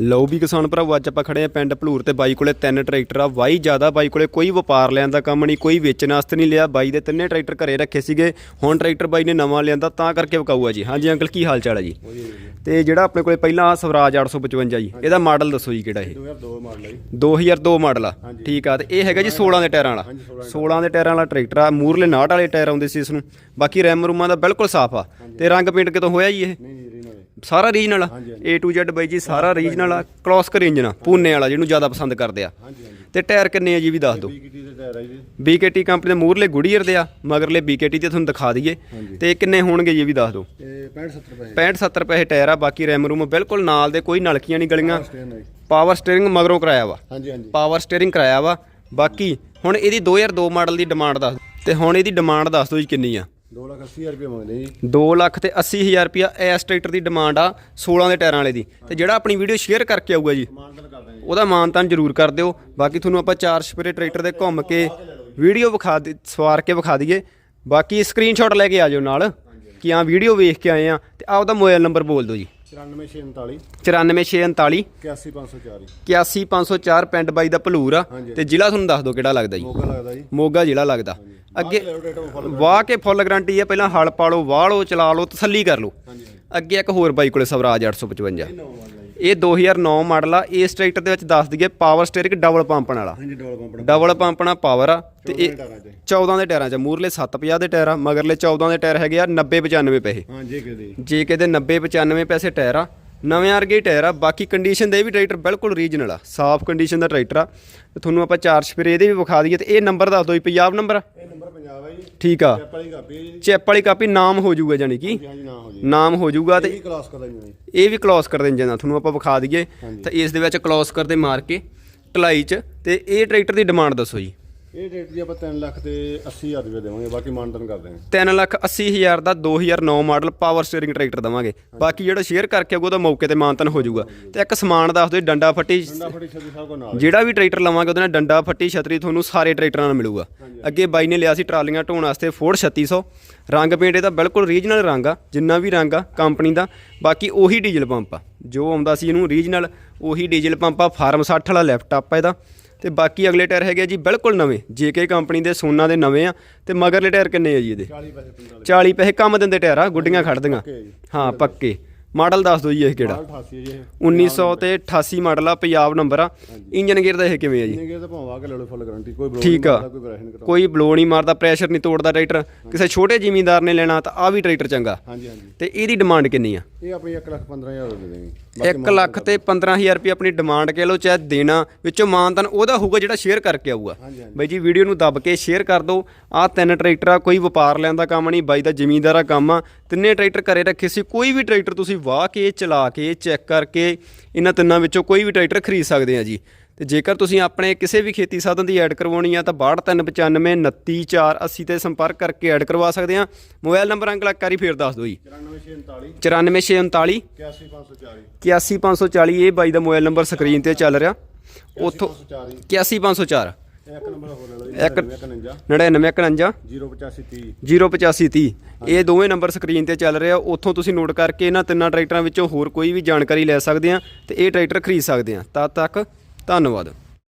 ਲਓ ਵੀ ਕਿਸਾਨ ਭਰਾਵੋ ਅੱਜ ਆਪਾਂ ਖੜੇ ਆ ਪਿੰਡ ਭਲੂਰ ਤੇ ਬਾਈ ਕੋਲੇ ਤਿੰਨ ਟਰੈਕਟਰ ਆ। ਵਾਈ ਜ਼ਿਆਦਾ ਬਾਈ ਕੋਲੇ ਕੋਈ ਵਪਾਰ ਲੈਣ ਦਾ ਕੰਮ ਨਹੀਂ ਕੋਈ ਵੇਚਣ ਵਾਸਤੇ ਨਹੀਂ ਲਿਆ। ਬਾਈ ਦੇ ਤਿੰਨੇ ਟਰੈਕਟਰ ਘਰੇ ਰੱਖੇ ਸੀਗੇ ਹੁਣ ਟਰੈਕਟਰ ਬਾਈ ਨੇ ਨਵਾਂ ਲਿਆਂਦਾ ਤਾਂ ਕਰਕੇ ਵਿਕਾਊ ਆ ਜੀ। ਹਾਂਜੀ ਅੰਕਲ ਕੀ ਹਾਲ ਚਾਲ ਹੈ ਜੀ? ਤੇ ਜਿਹੜਾ ਆਪਣੇ ਕੋਲੇ ਪਹਿਲਾਂ ਆ ਸਵਰਾਜ 855 ਜੀ ਇਹਦਾ ਮਾਡਲ ਦੱਸੋ ਜੀ ਕਿਹੜਾ ਇਹ? 2002 ਮਾਡਲ ਹੈ ਜੀ। 2002 ਮਾਡਲ ਆ। ਠੀਕ ਆ ਤੇ ਇਹ ਹੈਗਾ ਜੀ 16 ਦੇ ਟਾਇਰਾਂ ਵਾਲਾ। 16 ਦੇ ਟਾਇਰਾਂ ਵਾਲਾ ਟਰੈਕਟਰ ਆ। ਮੂਰਲੇ 69 ਵਾਲੇ ਟਾਇਰ ਆਉਂਦੇ ਸੀ ਇਸ ਨੂੰ। ਬਾਕੀ ਰੈਮ ਰੂਮਾਂ ਦਾ ਬਿਲਕੁਲ ਸਾਫ਼ ਆ। ਤੇ ਰੰਗ ਪੇਂਟ ਕਿਤੋਂ ਹੋਇਆ ਜੀ ਇਹ? ਸਾਰਾ ਰੀਜਨਲ ਆ। A to Z ਬਾਈ ਜੀ ਸਾਰਾ ਰੀਜਨਲ ਆ। ਕਲੋਸਕਰ ਇੰਜਨ ਆ ਪੂਨੇ ਵਾਲਾ ਜਿਹਨੂੰ ਜ਼ਿਆਦਾ ਪਸੰਦ ਕਰਦੇ ਆ। ਤੇ ਟਾਇਰ ਕਿੰਨੇ ਆ ਜੀ ਵੀ ਦੱਸ ਦਿਓ। ਬੀਕੀਟੀ ਦੇ ਟਾਇਰ ਹੈ ਜੀ। BKT ਕੰਪਨੀ ਦੇ ਮੂਰਲੇ ਗੁੜੀਅਰ ਦੇ ਆ ਮਗਰਲੇ BKT ਤੇ ਤੁਹਾਨੂੰ ਦਿਖਾ ਦਈਏ। ਤੇ ਕਿੰਨੇ ਹੋਣਗੇ ਜੀ ਵੀ ਦੱਸ ਦਿਓ। ਤੇ 65 70 ਰੁਪਏ 65 70 ਪੈਸੇ ਟਾਇਰ ਆ ਬਾਕੀ ਰੈਮ ਰੂਮ ਬਿਲਕੁਲ ਨਾਲ ਦੇ ਕੋਈ ਨਲਕੀਆਂ ਨਹੀਂ ਗਲੀਆਂ। ਪਾਵਰ ਸਟੀਅਰਿੰਗ ਮਗਰੋਂ ਕਰਾਇਆ ਵਾ। ਹਾਂਜੀ ਹਾਂਜੀ। ਪਾਵਰ ਸਟੀਅਰਿੰਗ ਕਰਾਇਆ ਵਾ। ਬਾਕੀ ਹੁਣ ਇਹਦੀ 2002 ਮਾਡਲ ਦੀ ਡਿਮਾਂਡ ਦੱਸ ਤੇ ਹੁਣ ਇਹਦੀ ਡਿਮਾਂਡ ਦੱਸ ਦਿਓ ਜੀ ਕਿੰਨੀ ਆ। 2 ਲੱਖ 80 ਰੁਪਏ ਮੰਗਦੇ ਜੀ। 2 ਲੱਖ ਤੇ 80000 ਰੁਪਿਆ ਇਸ ਟਰੈਕਟਰ ਦੀ ਡਿਮਾਂਡ ਆ 16 ਦੇ ਟਾਇਰਾਂ ਵਾਲੇ ਦੀ। ਤੇ ਜਿਹੜਾ ਆਪਣੀ ਵੀਡੀਓ ਸ਼ੇਅਰ ਕਰਕੇ ਆਊਗਾ ਜੀ ਮਾਨਦਨ ਕਰ ਦਾਂਗੇ ਉਹਦਾ ਮਾਨਤਾਨ ਜ਼ਰੂਰ ਕਰ ਦਿਓ। ਬਾਕੀ ਤੁਹਾਨੂੰ ਆਪਾਂ ਚਾਰ ਸਪਰੇ ਟਰੈਕਟਰ ਦੇ ਘੁੰਮ ਕੇ ਵੀਡੀਓ ਵਿਖਾ ਦੇ ਸਵਾਰ ਕੇ ਵਿਖਾ ਦਈਏ। ਬਾਕੀ ਸਕਰੀਨਸ਼ਾਟ ਲੈ ਕੇ ਆ ਜਾਓ ਨਾਲ ਕਿ ਆ ਵੀਡੀਓ ਵੇਖ ਕੇ ਆਏ ਆ ਤੇ ਆਪਦਾ ਮੋਬਾਈਲ ਨੰਬਰ ਬੋਲ ਦਿਓ ਜੀ। 9639 94649 81504 81504 ਪਿੰਡ ਬਾਈ ਦਾ ਭਲੂਰ ਆ। ਤੇ ਜ਼ਿਲ੍ਹਾ ਤੁਹਾਨੂੰ ਦੱਸ ਦਿਓ ਕਿਹੜਾ ਲੱਗਦਾ ਜੀ? ਮੋਗਾ ਲੱਗਦਾ ਜੀ। ਮੋਗਾ ਜ਼ਿਲ੍ਹਾ ਲੱਗਦਾ। ਅੱਗੇ ਲੈ ਵਾਹ ਕੇ ਫੁੱਲ ਗਾਰੰਟੀ ਆ ਪਹਿਲਾਂ ਹਲ ਪਾ ਲਓ ਵਾਹ ਲਓ ਚਲਾ ਲਓ ਤਸੱਲੀ ਕਰ ਲਓ। ਹਾਂਜੀ ਅੱਗੇ ਇੱਕ ਹੋਰ ਬਾਈ ਕੋਲੇ ਸਵਰਾਜ 855 ਨੋ ਮਾਡਲ ਹੈ ਜੀ ਇਹ 2009 ਮਾਡਲ ਆ ਇਸ ਟਰੈਕਟਰ ਦੇ ਵਿੱਚ ਦੱਸ ਦਈਏ ਪਾਵਰ ਸਟੀਅਰਿੰਗ ਡਬਲ ਪੰਪਣ ਵਾਲਾ ਹਾਂਜੀ ਡਬਲ ਪੰਪ ਡਬਲ ਪੰਪਣਾ ਪਾਵਰ ਆ ਤੇ ਇਹ ਟਾਇਰਾਂ ਤੇ 14 ਦੇ ਟਾਇਰਾਂ 'ਚ ਮੂਰਲੇ 750 ਦੇ ਟਾਇਰ ਆ ਮਗਰਲੇ 14 ਦੇ ਟਾਇਰ ਹੈਗੇ ਆ 90 95 ਪੈਸੇ। ਹਾਂ ਜੀ ਕਿਹਦੇ ਜੇ ਕਿਤੇ 90 95 ਪੈਸੇ ਟਾਇਰ ਆ ਨਵੇਂ ਵਰਗੇ ਟਾਇਰ ਆ ਬਾਕੀ ਕੰਡੀਸ਼ਨ ਦੇ ਇਹ ਵੀ ਟਰੈਕਟਰ ਬਿਲਕੁਲ ਰੀਜਨਲ ਆ ਸਾਫ਼ ਕੰਡੀਸ਼ਨ ਦਾ ਟਰੈਕਟਰ ਆ। ਤੇ ਤੁਹਾਨੂੰ ਆਪਾਂ ਚਾਰ ਸਪਰੇ ਇਹਦੇ ਵੀ ਵਿਖਾ ਦਈਏ ਤੇ ਇਹ ਨੰਬਰ ਦੱਸ ਦਿਓ ਜੀ ਪੰਜਾਬ ਨੰਬਰ ਆ? ਪੰਜਾਬ ਹੈ ਜੀ ਠੀਕ ਆ। ਪੈਪਲ ਹੀ ਕਾਪੀ ਹੈ ਜੀ। ਚੈਪ ਵਾਲੀ ਕਾਪੀ ਨਾਮ ਹੋ ਜਾਊਗਾ ਜਾਨੀ ਕਿ? ਹਾਂਜੀ ਹੋ ਨਾਮ ਹੋ ਜਾਊਗਾ ਇਹ ਤੇ ਵੀ ਕਲਾਸ ਇਹ ਵੀ ਕਲੋਸ ਕਰ ਦੇਣ ਜਾਂਦਾ ਤੁਹਾਨੂੰ ਆਪਾਂ ਵਿਖਾ ਦਈਏ। ਤਾਂ ਇਸ ਦੇ ਵਿੱਚ ਕਲੋਸ ਕਰਦੇ ਮਾਰ ਕੇ ਢਲਾਈ 'ਚ ਤੇ ਇਹ ਟਰੈਕਟਰ ਦੀ ਡਿਮਾਂਡ ਦੱਸੋ ਜੀ। ਇਹ ਰੇਟ ਜੀ ਆਪਾਂ 3 ਲੱਖ ਤੇ 80 ਹਜ਼ਾਰ ਰੁਪਏ ਦੇਵਾਂਗੇ ਬਾਕੀ ਮਾਨਦਨ ਕਰ ਦਾਂਗੇ 3 ਲੱਖ 80 ਹਜ਼ਾਰ ਦਾ 2009 ਮਾਡਲ ਪਾਵਰ ਸਟੀਅਰਿੰਗ ਟਰੈਕਟਰ ਦਵਾਂਗੇ। ਬਾਕੀ ਜਿਹੜਾ ਸ਼ੇਅਰ ਕਰਕੇ ਆਊਗਾ ਉਹਦਾ ਮੌਕੇ ਤੇ ਮਾਨਤਨ ਹੋ ਜਾਊਗਾ। ਤੇ ਇੱਕ ਸਮਾਨ ਦੱਸ ਦਿਓ ਡੰਡਾ ਫੱਟੀ ਡੰਡਾ ਫੜੀ ਛੱਡੀ ਸਾਹਿਬ ਕੋ ਨਾਲ ਜਿਹੜਾ ਵੀ ਟਰੈਕਟਰ ਲਵਾਂਗੇ ਉਹਦੇ ਨਾਲ ਡੰਡਾ ਫੱਟੀ ਛਤਰੀ ਤੁਹਾਨੂੰ ਸਾਰੇ ਟਰੈਕਟਰਾਂ ਨਾਲ ਮਿਲੂਗਾ। ਅੱਗੇ ਬਾਈ ਨੇ ਲਿਆ ਸੀ ਟਰਾਲੀਆਂ ਢੋਣ ਵਾਸਤੇ ਫੋਰਡ 3600 ਰੰਗ ਪੇਂਟ ਇਹਦਾ ਬਿਲਕੁਲ ਰੀਜਨਲ ਰੰਗ ਆ ਜਿੰਨਾ ਵੀ ਰੰਗ ਆ ਕੰਪਨੀ ਦਾ। ਬਾਕੀ ਉਹੀ ਡੀਜ਼ਲ ਪੰਪ ਆ। ਜੋ ਆਉਂਦਾ ਸੀ ਇਹਨੂੰ ਰੀਜਨਲ ਉਹੀ ਡੀਜ਼ਲ ਪੰਪ ਆ ਫਾਰਮ 60 ਵਾਲਾ ਲੈਪਟਾਪ ਆ ਇਹਦਾ। ਤੇ ਬਾਕੀ ਅਗਲੇ ਟਾਇਰ ਹੈਗੇ ਜੀ ਬਿਲਕੁਲ ਨਵੇਂ ਜੇਕੇ ਕੰਪਨੀ ਦੇ ਸੋਨਾ ਦੇ ਨਵੇਂ ਆ ਤੇ ਮਗਰਲੇ ਟਾਇਰ ਕਿੰਨੇ ਆ ਜੀ ਇਹਦੇ? 40 ਪੈਸੇ 45 40 ਪੈਸੇ ਕੰਮ ਦਿੰਦੇ ਟਾਇਰ ਆ ਗੁੱਡੀਆਂ ਖੜਦੀਆਂ ਜੀ। ਹਾਂ ਪੱਕੇ। ਮਾਡਲ ਦੱਸ ਦਿਓ ਜੀ ਇਹ ਕਿਹੜਾ? 88 ਹੈ ਜੀ ਇਹ। 1900 ਤੇ 88 ਮਾਡਲ ਆ ਪੰਜਾਬ ਨੰਬਰ ਆ। ਇੰਜਨ ਗੇਅਰ ਦਾ ਇਹ ਕਿਵੇਂ ਆ ਜੀ? ਇੰਨੇ ਕੇ ਤਾਂ ਭਾਵੇਂ ਕੇ ਲੈ ਲਓ ਫੁੱਲ ਗਾਰੰਟੀ ਕੋਈ ਬਰੋ ਠੀਕ ਆ। ਕੋਈ ਬਲੋ ਨਹੀਂ ਮਾਰਦਾ ਪ੍ਰੈਸ਼ਰ ਨਹੀਂ ਤੋੜਦਾ ਟਰੈਕਟਰ ਕਿਸੇ ਛੋਟੇ ਜ਼ਿਮੀਂਦਾਰ ਨੇ ਲੈਣਾ ਤਾਂ ਆ ਵੀ ਟਰੈਕਟਰ ਚੰਗਾ। ਹਾਂਜੀ ਹਾਂਜੀ। ਤੇ ਇਹਦੀ ਡਿਮਾਂਡ ਕਿੰਨੀ ਆ? ਇਹ ਆਪਣੀ 1 ਲੱਖ 15000 ਦੇ ਦੇਵਾਂਗੇ 1 ਲੱਖ ਤੇ 15000 ਰੁਪਏ ਆਪਣੀ ਡਿਮਾਂਡ ਕਹਿ ਲਓ ਚਾਹੇ ਦੇਣਾ ਵਿੱਚੋਂ ਮਾਨਤਨ ਉਹਦਾ ਹੋਊਗਾ ਜਿਹੜਾ ਸ਼ੇਅਰ ਕਰਕੇ ਆਊਗਾ। ਬਾਈ ਜੀ ਵੀਡੀਓ ਨੂੰ ਦੱਬ ਕੇ ਸ਼ੇਅਰ ਕਰ ਦਿਓ। ਆ ਤਿੰਨ ਟਰੈਕਟਰ ਆ ਕੋਈ ਵਪਾਰ ਲੈਣ ਦਾ ਕੰਮ ਨਹੀਂ ਬਾਈ ਦਾ ਜ਼ਿਮੀਂਦਾਰਾ ਕੰਮ ਆ। ਤਿੰਨੇ ਟਰੈਕਟਰ ਘਰੇ ਰੱਖੇ ਸੀ ਕੋਈ ਵੀ ਟਰੈਕਟਰ ਤੁਸੀਂ ਵਾਹ ਕੇ ਚਲਾ ਕੇ ਚੈੱਕ ਕਰਕੇ ਇਹਨਾਂ ਤਿੰਨਾਂ ਵਿੱਚੋਂ ਕੋਈ ਵੀ ਟਰੈਕਟਰ ਖਰੀਦ ਸਕਦੇ ਆ ਜੀ। ਤੇ ਜੇਕਰ ਤੁਸੀਂ ਆਪਣੇ ਕਿਸੇ ਵੀ ਖੇਤੀ ਸਾਧਨ ਦੀ ਐਡ ਕਰਵਾਉਣੀ ਆ ਤਾਂ 6295 29480 ਤੇ ਸੰਪਰਕ ਕਰਕੇ ਐਡ ਕਰਵਾ ਸਕਦੇ ਆ ਮੋਬਾਈਲ ਨੰਬਰ ਅੰਕਲ ਇੱਕ ਵਾਰੀ ਫੇਰ ਦੱਸ ਦਿਓ ਜੀ। 94639 94639 81540 81540 ਇਹ ਬਾਈ ਦਾ ਮੋਬਾਈਲ ਨੰਬਰ ਸਕਰੀਨ ਤੇ ਚੱਲ ਰਿਹਾ। ਉੱਥੋਂ 81540 81504 ਇੱਕ ਨੰਬਰ ਹੋਰ ਲੈ ਲਓ ਇੱਕ- 9951 9951 08530 08530 ਇਹ ਦੋਵੇਂ ਨੰਬਰ ਸਕਰੀਨ ਤੇ ਚੱਲ ਰਿਹਾ ਉੱਥੋਂ ਤੁਸੀਂ ਨੋਟ ਕਰਕੇ ਇਹਨਾਂ ਤਿੰਨਾਂ ਟਰੈਕਟਰਾਂ ਵਿੱਚੋਂ ਹੋਰ ਕੋਈ ਵੀ ਜਾਣਕਾਰੀ ਲੈ ਸਕਦੇ ਆ ਤੇ ਇਹ ਟਰੈਕਟਰ ਖਰੀਦ ਸਕਦੇ ਆ। ਤਦ ਤੱਕ ਧੰਨਵਾਦ।